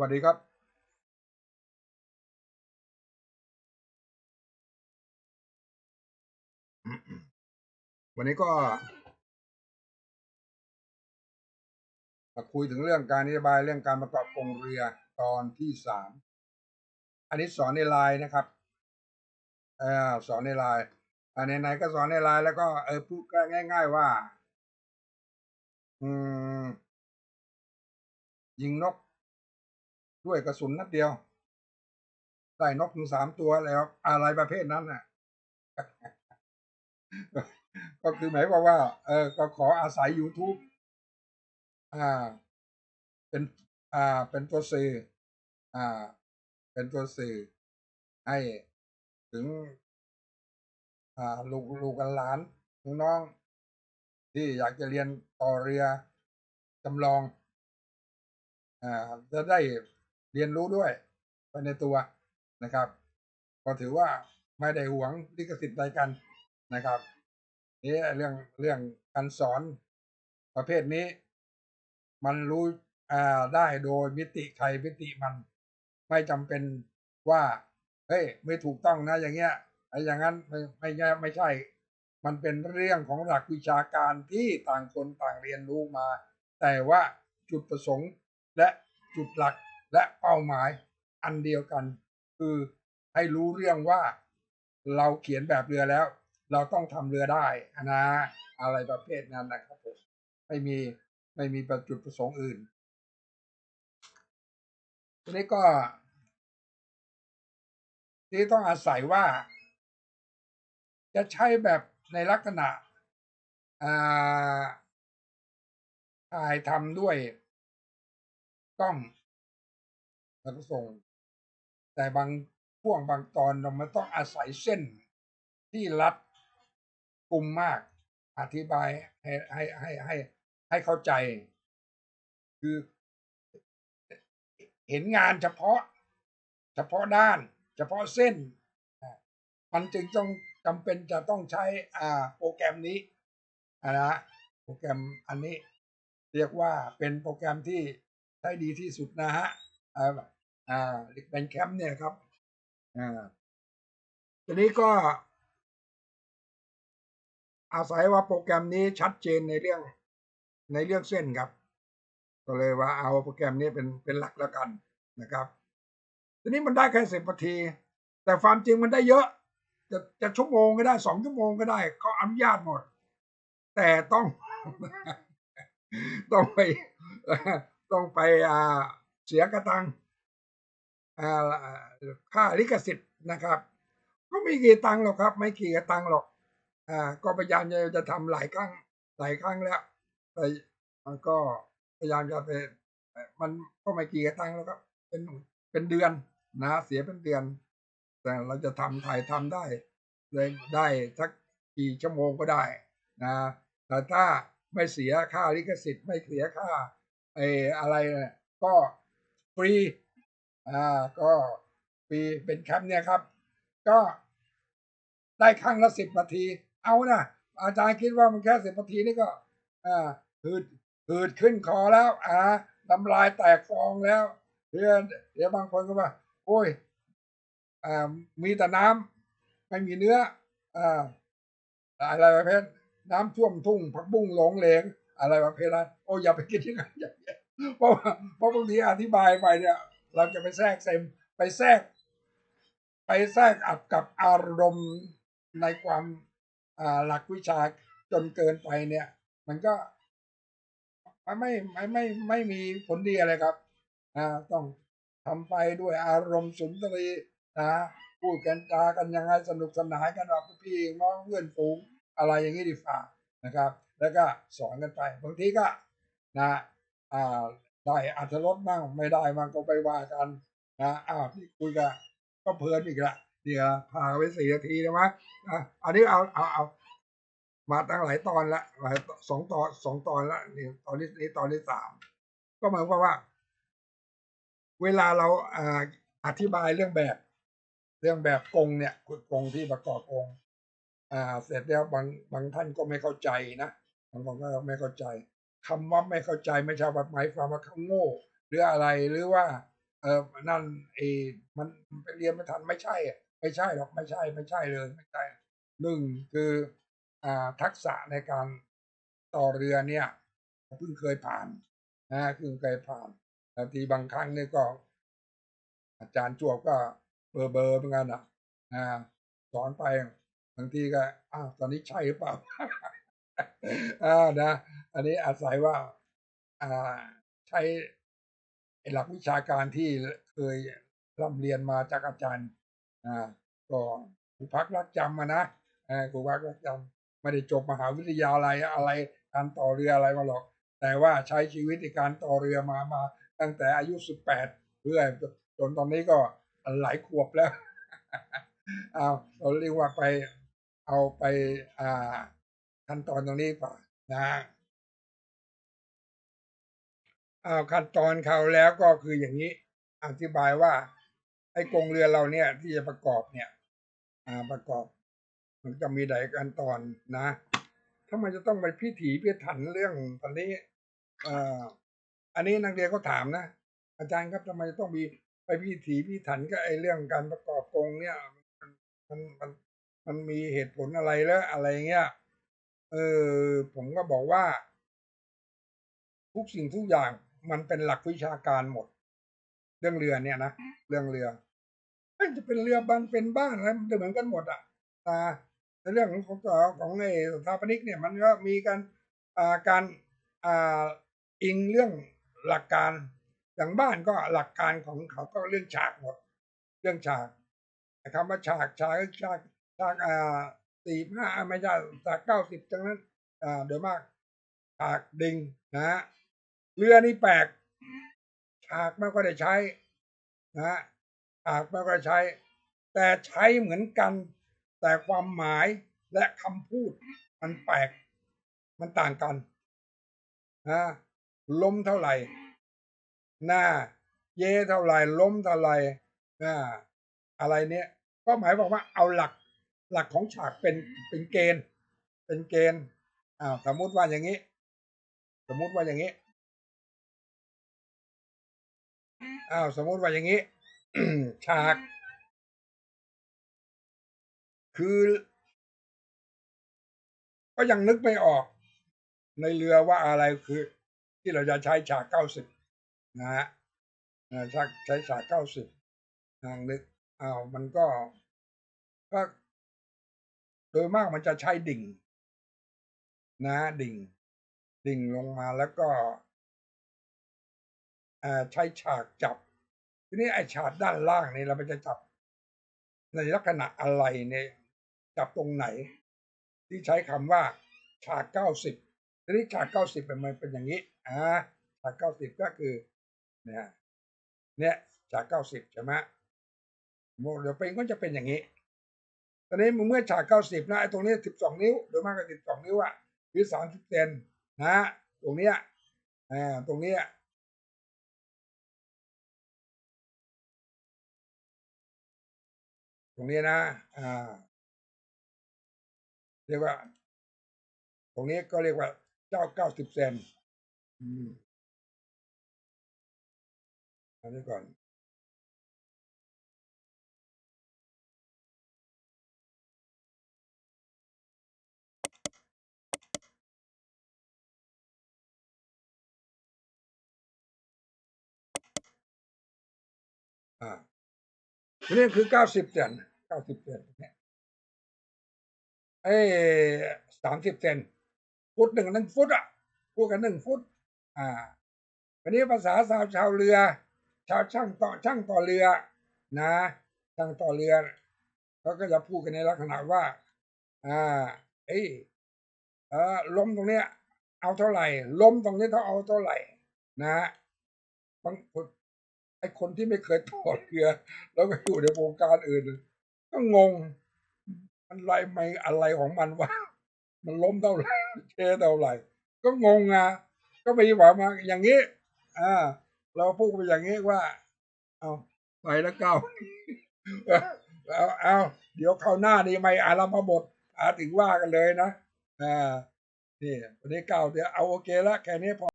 วัสดีครับวันนี้ก็มาคุยถึงเรื่องการนโยบายเรื่องการประกอบกงเรือตอนที่สาม อันนี้สอนในไลน์นะครับออสอนในไลน์อันไหนๆก็สอนในไลน์แล้วก็เออพูดง่าย ๆว่า อืม ยิงนก ด้วยกระสุนนัดเดียว ได้นกถึงสามตัวแล้วอะไรประเภทนั้นน่ะ ก็คือหมายความว่า เออก็ขออาศัย YouTube อ่า เป็น อ่า เป็นตัวสื่อ อ่า เป็นตัวสื่อ ให้ถึง อ่า ลูกลูกกันหลานน้องที่อยากจะเรียนต่อเรือจำลอง อ่า จะได้ เรียนรู้ด้วยไปในตัวนะครับก็ถือว่าไม่ได้หวงลิขสิทธิ์ใดกันนะครับนี่เรื่องเรื่องการสอนประเภทนี้ มันรู้อ่าได้โดยมิติใครมิติมัน ไม่จำเป็นว่าเฮ้ยไม่ถูกต้องนะอย่างเงี้ยไอ้อย่างนั้นไม่ไม่ใช่ไม่ใช่ มันเป็นเรื่องของหลักวิชาการที่ต่างคนต่างเรียนรู้มา แต่ว่าจุดประสงค์และจุดหลัก และเป้าหมายอันเดียวกัน คือให้รู้เรื่องว่าเราเขียนแบบเรือแล้ว เราต้องทำเรือได้นะอะไรประเภทนั้นนะครับผมไม่มีไม่มีจุดประสงค์อื่นทีนี้ก็ที่ต้องอาศัยว่า จะใช้แบบในลักษณะถ่ายทำด้วยกล้อง แล้วก็ส่ง แต่บางพ่วงบางตอนเราไม่ต้องอาศัยเส้นที่รัดกลุ่มมาก อธิบายให้ให้ให้ให้ให้เข้าใจ คือเห็นงานเฉพาะ เฉพาะด้าน เฉพาะเส้น มันจึงต้องจำเป็นจะต้องใช้อ่าโปรแกรมนี้นะโปรแกรมอันนี้ เรียกว่าเป็นโปรแกรมที่ใช้ดีที่สุดนะฮะ อ่าอ่าเป็นแคมป์เนี่ยครับอ่าทีนี้ก็ อาศัยว่าโปรแกรมนี้ชัดเจนในเรื่องในเรื่องเส้นครับ ก็เลยว่าเอาโปรแกรมนี้เป็นเป็นหลักแล้วกันนะครับทีนี้มันได้แค่สิบนาที แต่ความจริงมันได้เยอะ จะจะชั่วโมงก็ได้สองชั่วโมงก็ได้เขาอนุญาตหมด แต่ต้อง ต้องไปต้องไปอ่าเสียกระตัง ค่าลิขสิทธิ์นะครับ ก็ไม่กี่ตังค์หรอกครับ ไม่กี่ตังค์หรอกอ่าก็พยายามจะจะทำหลายครั้งหลายครั้งแล้วแต่มันก็พยายามจะไปมันก็ไม่กี่ตังค์แล้วครับ เป็นเป็นเดือนนะเสียเป็นเดือน แต่เราจะทำถ่ายทำได้เลยได้สักกี่ชั่วโมงก็ได้นะแต่ถ้าไม่เสียค่าลิขสิทธิ์ ไม่เสียค่าไอ้อะไรก็ฟรี อ่าก็ปีเป็นแคมป์เนี่ยครับ ก็ได้ครั้งละสิบนาที เอานะอาจารย์คิดว่ามันแค่สิบนาทีนี่ก็ อ่าหืดหืดขึ้นคอแล้วอ่าน้ำลายแตกฟองแล้วเดี๋ยวเดี๋ยวบางคนก็ว่า โอ้ยอ่ามีแต่น้ำไม่มีเนื้ออ่าอะไรประเภทน้ำท่วมทุ่งผักบุ้งหลงเหลง อะไรประเภทนั้นโอ้อย่าไปคิดอย่างนั้นเพราะเพราะบางทีอธิบายไปเนี่ย เราจะไปแทรกเซมไปแทรก ไปแทรกอับกับอารมณ์ในความหลักวิชาจนเกินไปเนี่ย มันก็ไม่ไม่ไม่ไม่มีผลดีอะไรครับนะต้องทำไปด้วยอารมณ์สุนทรีนะพูดกันจากันยังไงสนุกสนานกันแบบพี่น้องเพื่อนฝูงอะไรอย่างนี้ดีฝ่านะครับ แล้วก็สอนกันไปบางทีก็นะอ่า ได้อาจจะลดบ้างไม่ได้มันก็ไปว่ากันนะอ้าวที่คุยกันก็เพลินอีกละเดี๋ยวพาไปสี่นาทีนะมั้ยอะอันนี้เอาเอาเอามาตั้งหลายตอนละหลายสองตอนสองตอนละนี่ตอนนี้นี่ตอนที่สามก็หมายความว่า เวลาเราอ่าอธิบายเรื่องแบบ เรื่องแบบกงเนี่ยกงที่ประกอบกงอ่า เสร็จแล้วบางบางท่านก็ไม่เข้าใจนะบางคนก็ไม่เข้าใจ คำว่าไม่เข้าใจไม่ใช่ว่าหมายความว่าเขาโง่ หรืออะไรหรือว่า เออนั่นเอมันไปเรียนไม่ทันไม่ใช่ไม่ใช่หรอกไม่ใช่ไม่ใช่เลยไม่ใช่หนึ่งคืออ่าทักษะในการต่อเรือเนี่ยเพิ่งเคยผ่านนะเพิ่งเคยผ่านบางทีบางครั้งเนี่ยก็ อาจารย์จวบก็เบอร์เบอร์เหมือนกันอะอ่าสอนไปบางทีก็อ้าวตอนนี้ใช่หรือเปล่าอ่านะ อันนี้อาศัยว่าอ่าใช้หลักวิชาการที่เคยร่ำเรียนมาจากอาจารย์อ่าก็ครูพักรักจำมานะครูพักรักจำไม่ได้จบมหาวิทยาลัยอะไรการต่อเรืออะไรมาหรอก แต่ว่าใช้ชีวิตในการต่อเรือมามา ตั้งแต่อายุสิบแปดเรื่อยจนตอนนี้ก็หลายขวบแล้วเอาเราเรียกว่าไปเอาไปอ่าขั้นตอนตรงนี้ก่อนนะ เอาขั้นตอนเขาแล้วก็คืออย่างนี้ อธิบายว่า ไอ้กงเรือเราเนี่ย ที่จะประกอบเนี่ย อ่าประกอบ มันจะมีหลายขั้นตอนนะถ้ามันจะต้องไปพิถีพิถันเรื่องตอนนี้เอ่ออันนี้นักเรียนก็ถามนะอาจารย์ครับทำไมต้องมีไปพิถีพิถันกับไอ้เรื่องการประกอบกรงเนี่ยมันมันมันมันมีเหตุผลอะไรแล้วอะไรเงี้ยเออผมก็บอกว่า ทุกสิ่งทุกอย่าง มันเป็นหลักวิชาการหมด เรื่องเรือเนี่ยนะเรื่องเรือมันจะเป็นเรือบ้านเป็นบ้านอะไรมันจะเหมือนกันหมดอะอ่าในเรื่องของของของไอ้สถาปนิกเนี่ยมันก็มีการอ่าการอ่าอิงเรื่องหลักการอย่างบ้านก็หลักการของเขาก็เรื่องฉากหมด เรื่องฉากคำว่าฉากฉากฉากฉากอ่าสี่ห้าไม่ใช่ฉากเก้าสิบจังนั้นอ่าโดยมากฉากดิ่งนะฮะ เรือนี่แปลกฉากไม่ก็ได้ใช้นะฉากไม่ก็ได้ใช้ แต่ใช้เหมือนกัน แต่ความหมายและคำพูดมันแปลก มันต่างกันนะล้มเท่าไหร่ หน้า เย่เท่าไหร่ ล้มเท่าไหร่นะอะไรเนี้ยก็หมายบอกว่าเอาหลักหลักของฉากเป็นเป็นเกณฑ์ เป็นเกณฑ์อ่าสมมุติว่าอย่างนี้ สมมุติว่าอย่างนี้ อ้าวสมมติว่าอย่างนี้ ฉาก คือ ก็ยังนึกไม่ออก ในเรือว่าอะไรคือ ที่เราจะใช้ฉากเก้าสิบนะฮะฉากใช้ฉากเก้าสิบทางนึกอ้าวมันก็ก็โดยมากมันจะใช้ดิ่ง นะ ดิ่ง ดิ่งลงมาแล้วก็ ใช้ฉากจับ ทีนี้ไอ้ฉากด้านล่างนี่เราจะจับ ในลักษณะอะไรเนี่ยจับตรงไหน ที่ใช้คำว่าฉากเก้าสิบทีนี้ฉากเก้าสิบมันเป็นอย่างนี้อ่าฉากเก้าสิบก็คือเนี่ยเนี่ยฉากเก้าสิบใช่ไหมโมเดลเป็นก็จะเป็นอย่างนี้ตอนนี้เมื่อฉากเก้าสิบนะไอ้ตรงนี้สิบสองนิ้วโดยมากก็สิบสองนิ้วอะหรือสามสิบเซนนะ ตรงเนี้ยอ่าตรงเนี้ย ตรงนี้นะอ่าเรียกว่า ตรงนี้ก็เรียกว่าเจ้าเก้าสิบเซนอันนี้ก่อนอ่านี่คือเก้าสิบเซน เก้าสิบเซนเนี่ยเอ้สามสิบเซนฟุตหนึ่งหนึ่งฟุตอะพูดกันหนึ่งฟุต อ่าวันนี้ภาษาชาวชาวเรือ ชาวช่างต่อช่างต่อเรือ นะช่างต่อเรือเขาก็จะพูดกันในลักษณะว่า อ่า เอ้เออล้มตรงเนี้ย เอาเท่าไหร่ ล้มตรงนี้เขาเอาเท่าไหร่ นะบางคนไอ้คนที่ไม่เคยต่อเรือ แล้วก็อยู่ในวงการอื่น ก็งง มันไรไม่อะไรของมันวะมันล้มเท่าไหร่เชเท่าไหร่ ก็งงอะก็ไปบอกมาอย่างนี้อ่าเราพูดไปอย่างนี้ว่า เอาไปแล้วเก้าเอาเอาเดี๋ยวเข้าหน้านี่ไม่อารัมพบทอาถึงว่ากันเลยนะอ่านี่วันนี้เก้าเดี๋ยวเอาโอเคละแค่นี้พอ